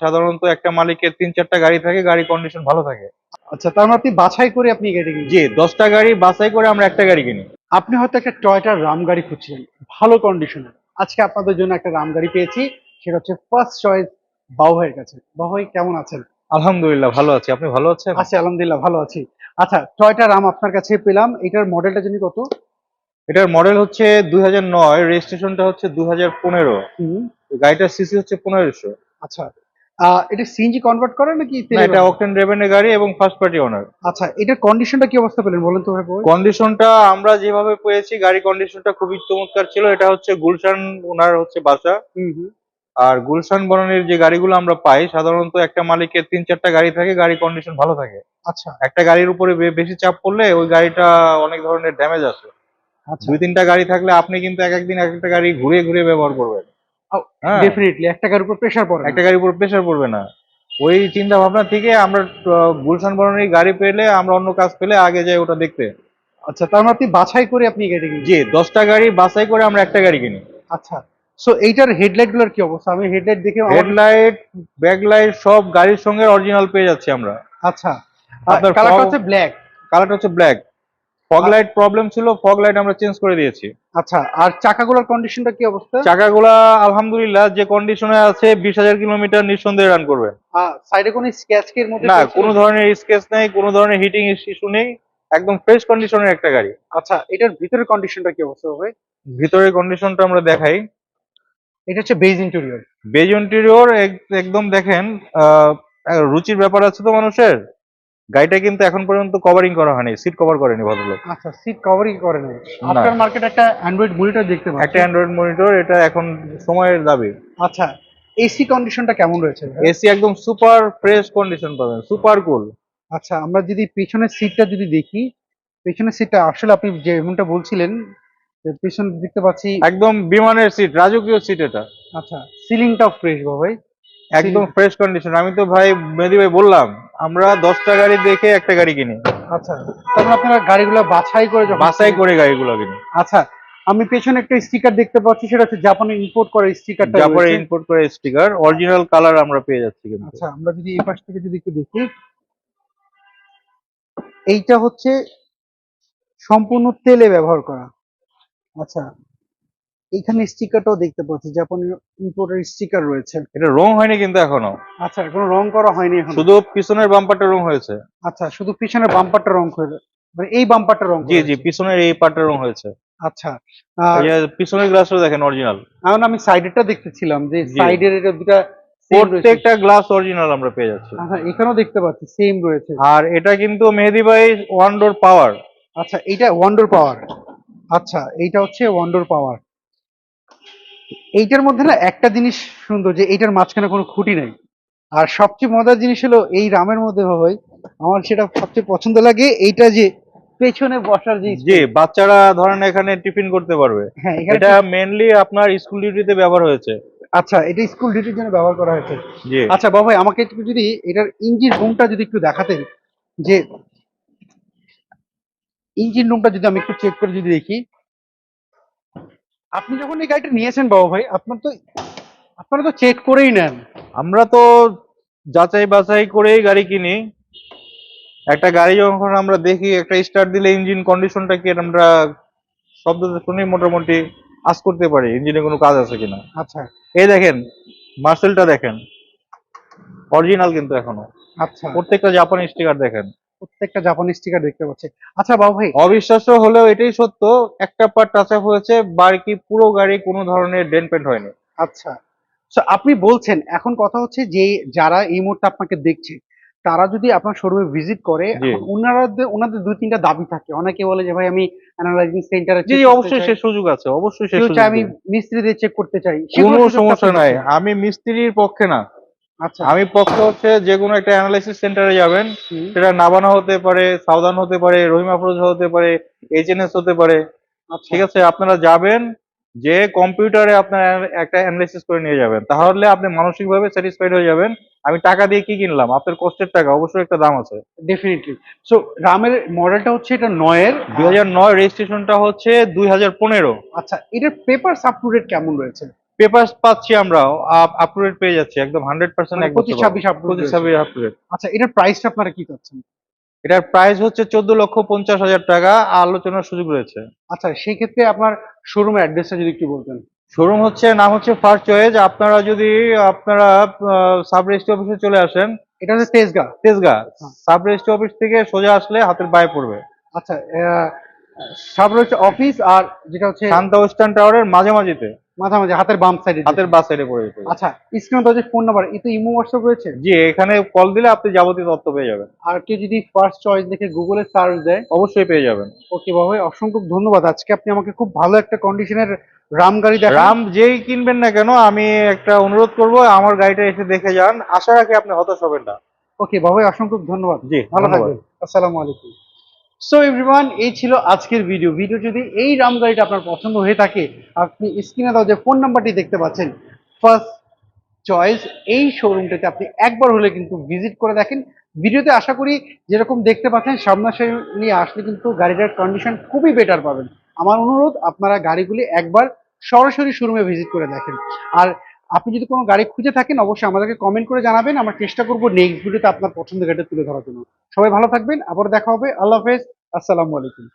সাধারণত একটা মালিকের তিন চারটা গাড়ি থাকে গাড়ি কন্ডিশন ভালো থাকে। আচ্ছা তার মানে আপনি বাছাই করে আপনি গাড়ি জি দশটা গাড়ি বাছাই করে আমরা একটা গাড়ি কিনি। আপনি হয়তো একটা টয়টা রাম গাড়ি খুঁজছিলেন ভালো কন্ডিশনের আজকে আপনাদের জন্য একটা রাম গাড়ি পেয়েছি সেটা হচ্ছে ফার্স্ট চয়েস বাউহের কাছে। বাউহাই কেমন আছেন? আলহামদুলিল্লাহ ভালো আছি। আপনি ভালো আছেন? আছি আলহামদুলিল্লাহ ভালো আছি। আচ্ছা টয়টা রাম আপনার কাছে পেলাম এটার মডেলটা জানি কত? এটার মডেল হচ্ছে দুই হাজার নয় রেজিস্ট্রেশনটা হচ্ছে দুই হাজার পনেরো। গাড়িটার সিসি হচ্ছে পনেরোশো। আচ্ছা এটা সিএনজি কনভার্ট করে নাকি এটা? অকটেন রেভেনের গাড়ি এবং ফার্স্ট পার্টি ওনার আচ্ছা এটার কন্ডিশনটা কি অবস্থা পেলেন বলেন তো ভাই কন্ডিশনটা আমরা যেভাবে পেয়েছি গাড়ি কন্ডিশনটা খুবই চমৎকার ছিল। এটা হচ্ছে গুলশান ওনার হচ্ছে বাসা। আর গুলশান বনানীর যে গাড়িগুলো আমরা পাই সাধারণত একটা মালিকের তিন চারটা গাড়ি থাকে গাড়ি কন্ডিশন ভালো থাকে। আচ্ছা। একটা গাড়ির উপরে বেশি চাপ পড়লে ওই গাড়িটা অনেক ধরনের ড্যামেজ আছে আচ্ছা। দুই তিনটা গাড়ি থাকলে আপনি কিন্তু এক একদিন এক একটা গাড়ি ঘুরে ঘুরে ব্যবহার করবেন। ডেফিনেটলি এক টাকার উপর প্রেসার পড়ে একটা গাড়ির উপর প্রেশার পড়বে না। ওই চিন্তা ভাবনা থেকে আমরা গুলশান বনানীর গাড়ি পেলে আমরা অন্য কাজ পেলে আগে যাই ওটা দেখতে। আচ্ছা তার মানে আপনি বাছাই করে আপনি গাড়ি কিনছেন জি দশটা গাড়ি বাছাই করে আমরা একটা গাড়ি কিনি। আচ্ছা সো এইটার হেডলাইটগুলোর কি অবস্থা? আমি হেডলাইট দেখে হেডলাইট ব্যাকলাইট সব গাড়ির সঙ্গে অরিজিনাল পেয়ে যাচ্ছি আমরা। আচ্ছা আপনার কালারটা হচ্ছে ব্ল্যাক কালারটা হচ্ছে ব্ল্যাক ফগ লাইট প্রবলেম ছিল ফগ লাইট আমরা চেঞ্জ করে দিয়েছি। আচ্ছা আর চাকাগুলোর কন্ডিশনটা কি অবস্থা? চাকাগুলা আলহামদুলিল্লাহ যে কন্ডিশনে আছে বিশ হাজার কিলোমিটার নিঃসন্দেহে রান করবে। সাইডে কোনো স্ক্যাচ এর মধ্যে না কোনো ধরনের স্কেচ নেই কোনো ধরনের হিটিং ইস্যু নেই একদম ফ্রেশ কন্ডিশনের একটা গাড়ি। আচ্ছা এটার ভিতরের কন্ডিশনটা কি অবস্থা হবে ভিতরের কন্ডিশনটা আমরা দেখাই। এটা হচ্ছে বেজ ইন্টেরিয়র বেজ ইন্টেরিয়র একদম দেখেন আহ, রুচির ব্যাপার আছে তো মানুষের? গাড়িটা কিন্তু এখন পর্যন্ত কভারিং করা হয়নি সিট কভার করেনি ভদ্রলোক। আচ্ছা সিট কভারই করে না। আফটার মার্কেট একটা অ্যান্ড্রয়েড মনিটর দেখতে পাচ্ছি। একটা অ্যান্ড্রয়েড মনিটর এটা এখন সময়ের দাবি। আচ্ছা এসি কন্ডিশনটা কেমন রয়েছে? এসি একদম সুপার ফ্রেশ কন্ডিশন পাবেন সুপার কুল আচ্ছা আমরা যদি পেছনের সিটটা যদি দেখি পেছনের সিটটা আসলে আপনি যেমনটা বলছিলেন পেছনে দেখতে পাচ্ছি একদম বিমানের সিট রাজকীয় সিট এটা। আচ্ছা সিলিংটাও ফ্রেশ ভাই। একদম ফ্রেশ কন্ডিশন আমি তো ভাই মেহেদি ভাই বললাম আমরা দশটা গাড়ি দেখে একটা গাড়ি কিনি। আচ্ছা তারপর আপনারা গাড়িগুলো বাছাই করে বাছাই করে গাড়িগুলো কিনি। আচ্ছা আমি পেছনে একটা স্টিকার দেখতে পাচ্ছি সেটা হচ্ছে জাপানে ইম্পোর্ট করা স্টিকারটা তারপরে ইম্পোর্ট করা স্টিকার অরিজিনাল কালার আমরা পেয়ে যাচ্ছি কিন্তু। আচ্ছা আমরা যদি এই পাশ থেকে যদি একটু দেখি। এইটা হচ্ছে সম্পূর্ণ তেলে ব্যবহার করা। আচ্ছা এইখানে স্টিকারটাও দেখতে পাচ্ছি জাপানি ইম্পোর্টের স্টিকার রয়েছে। এটা রং হয়নি কিন্তু এখনও। আচ্ছা এখনও রং করা হয়নি এখন। শুধু পিছনের বাম্পারটা রং হয়েছে। আচ্ছা শুধু পিছনের বাম্পারটা রং করে মানে এই বাম্পারটা রং জি জি পিছনের এই পার্টটা রং হয়েছে। আচ্ছা পিছনের গ্লাসটা দেখেন অরিজিনাল এখন আমি সাইডেরটা দেখতেছিলাম যে। সাইডের এটা দুটা প্রত্যেকটা গ্লাস অরিজিনাল আমরা পেয়ে যাচ্ছি। আচ্ছা এখানেও দেখতে পাচ্ছি সেম রয়েছে। আর এটা কিন্তু মেহেদি ভাই ওয়ান ডোর পাওয়ার আচ্ছা এইটা ওয়ান্ডার পাওয়ার আচ্ছা এইটা হচ্ছে ওয়ান্ডার পাওয়ার এইটার মধ্যে না একটা জিনিস সুন্দর যে এইটার মাঝখানে কোনো খুঁটি নেই। আর সবচেয়ে মজার জিনিস হলো এই রামের মধ্যে ভাই আমার সেটা সবচেয়ে পছন্দ লাগে এইটা যে পেছনে বসার জিনিস যে বাচ্চারা ধরেন এখানে টিফিন করতে পারবে। হ্যাঁ এটা মেনলি আপনার স্কুল ডিউটিতে ব্যবহার হয়েছে। আচ্ছা এটা স্কুল ডিউটির জন্য ব্যবহার করা হয়েছে। জি। আচ্ছা বাবা ভাই, আমাকে একটু যদি এটার ইঞ্জিন রুমটা যদি একটু দেখাতেন যে ইঞ্জিন রুমটা যদি আমি একটু চেক করে যদি দেখি। আপনি যখন এই গাড়িটা নিয়েছেন বাবা ভাই আপনার তো আপনারা তো চেক করেই নেন। আমরা তো যাচাই বাছাই করেই গাড়ি কিনি। একটা গাড়ি যখন আমরা দেখি একটা স্টার্ট দিলে ইঞ্জিন কন্ডিশনটা কি আমরা শব্দ শুনে মোটামুটি আজ করতে পারি ইঞ্জিনে কোনো কাজ আছে কিনা। আচ্ছা। এই দেখেন মার্সেলটা দেখেন অরিজিনাল কিন্তু এখনও। আচ্ছা। প্রত্যেকটা জাপানি স্টিকার দেখেন। প্রত্যেকটা জাপানি স্টিকার দেখতে পাচ্ছি। আচ্ছা বাবা ভাই অবিশ্বাস্য হলেও এটাই সত্য একটা পার্ট টাচ আপ হয়েছে বাকি পুরো গাড়ি কোনো ধরনের ডেন পেন্ট হয়নি। আচ্ছা So, আপনি বলছেন এখন কথা হচ্ছে যে যারা এই মুহূর্তে আপনাকে দেখছে তারা যদি আপনার শোরুমে ভিজিট করে। এখন ওনাদের দুই তিনটা দাবি থাকে। অনেকে বলে যে ভাই আমি অ্যানালাইজিং সেন্টারে জি অবশ্যই সে সুযোগ আছে অবশ্যই সে সুযোগ আমি দেব। মিস্ত্রি দিয়ে চেক করতে চাই। কোনো সমস্যা নাই। আমি মিস্ত্রির পক্ষে না। আমি পক্ষে হচ্ছে যে কোনো একটা অ্যানালাইসিস সেন্টারে যাবেন। সেটা নাবানা হতে পারে সাউদান হতে পারে রহিম আফরোজ হতে পারে এইচএনএস হতে পারে। আচ্ছা। ঠিক আছে আপনারা যাবেন যে কম্পিউটারে আপনার একটা অ্যানালাইসিস করে নিয়ে যাবেন। তাহলে আপনি মানসিকভাবে স্যাটিসফাইড হয়ে যাবেন। আমি টাকা দিয়ে কি কিনলাম? আপনার কষ্টের টাকা অবশ্যই একটা দাম আছে। ডেফিনেটলি সো রামের মডেলটা হচ্ছে এটা নয়ের। দুই হাজার নয় রেজিস্ট্রেশনটা হচ্ছে দুই হাজার পনেরো। আচ্ছা এটার পেপার ডেট কেমন রয়েছে? পেপার পাচ্ছি আমরা আপ টু ডেট পেয়ে যাচ্ছি একদম hundred percent 25, 26 up to date পঁচিশ ছাব্বিশ আপ আচ্ছা এটার প্রাইসটা আপনারা কি চাচ্ছেন? এটার প্রাইস হচ্ছে চোদ্দ লক্ষ পঞ্চাশ হাজার টাকা আলোচনার সুযোগ রয়েছে। আচ্ছা সেই ক্ষেত্রে আপনার শোরুমের অ্যাড্রেসটা যদি একটু বলতেন। শোরুম হচ্ছে নাম হচ্ছে ফার্স্ট চয়েস আপনারা যদি আপনারা সাব রেজিস্ট্রি অফিসে চলে আসেন এটা হচ্ছে Tejgaon. Tejgaon. Sub registry office থেকে সোজা আসলে হাতের বায়ে পড়বে। আচ্ছা সাব রয়েছে অফিস আর যেটা হচ্ছে শান্তা ওয়েস্টার্ন টাওয়ারের মাঝামাঝিতে। মাঝামাঝি হাতের বাম সাইডে হাতের বাস সাইডে পড়ে যেতে হবে। আচ্ছা স্ক্রিনে তো যে ফোন নাম্বার এতে ইমো হোয়াটসঅ্যাপ রয়েছে? জি এখানে কল দিলে আপনি যাবতীয় তথ্য পেয়ে যাবেন। আর কেউ যদি ফার্স্ট চয়েস দেখে গুগলে সার্চ দেয় অবশ্যই পেয়ে যাবেন। ওকে বাবা অসংখ্য ধন্যবাদ। আজকে আপনি আমাকে খুব ভালো একটা কন্ডিশনের রাম গাড়ি দেখান। রাম যেই কিনবেন না কেন আমি একটা অনুরোধ করব আমার গাড়িটা এসে দেখে যান। আশা রাখি আপনি হতাশ হবেন না। ওকে বাবা অসংখ্য ধন্যবাদ। জি ভালো থাকবেন। আসসালামু আলাইকুম। সো এভরিওয়ান এই ছিল আজকের ভিডিও ভিডিও যদি এই রাম গাড়িটা আপনার পছন্দ হয়ে থাকে, আপনি স্ক্রিনে দাও যে ফোন নাম্বারটি দেখতে পাচ্ছেন ফার্স্ট চয়েস এই শোরুমটাতে আপনি একবার হলে কিন্তু ভিজিট করে দেখেন। ভিডিওতে আশা করি যেরকম দেখতে পাচ্ছেন, সামনাসামনি আসলে কিন্তু গাড়িটার কন্ডিশন খুবই বেটার পাবেন। আমার অনুরোধ, আপনারা গাড়িগুলি একবার সরাসরি শোরুমে ভিজিট করে দেখেন। আর আপনি যদি কোনো গাড়ি খুঁজে থাকেন, অবশ্যই আমাদেরকে কমেন্ট করে জানাবেন। আমরা চেষ্টা করব নেক্সট ভিডিওতে আপনার পছন্দের গাড়িটা তুলে ধরার জন্য। সবাই ভালো থাকবেন, আবার দেখা হবে। আল্লাহ হাফেজ। আসসালামু আলাইকুম।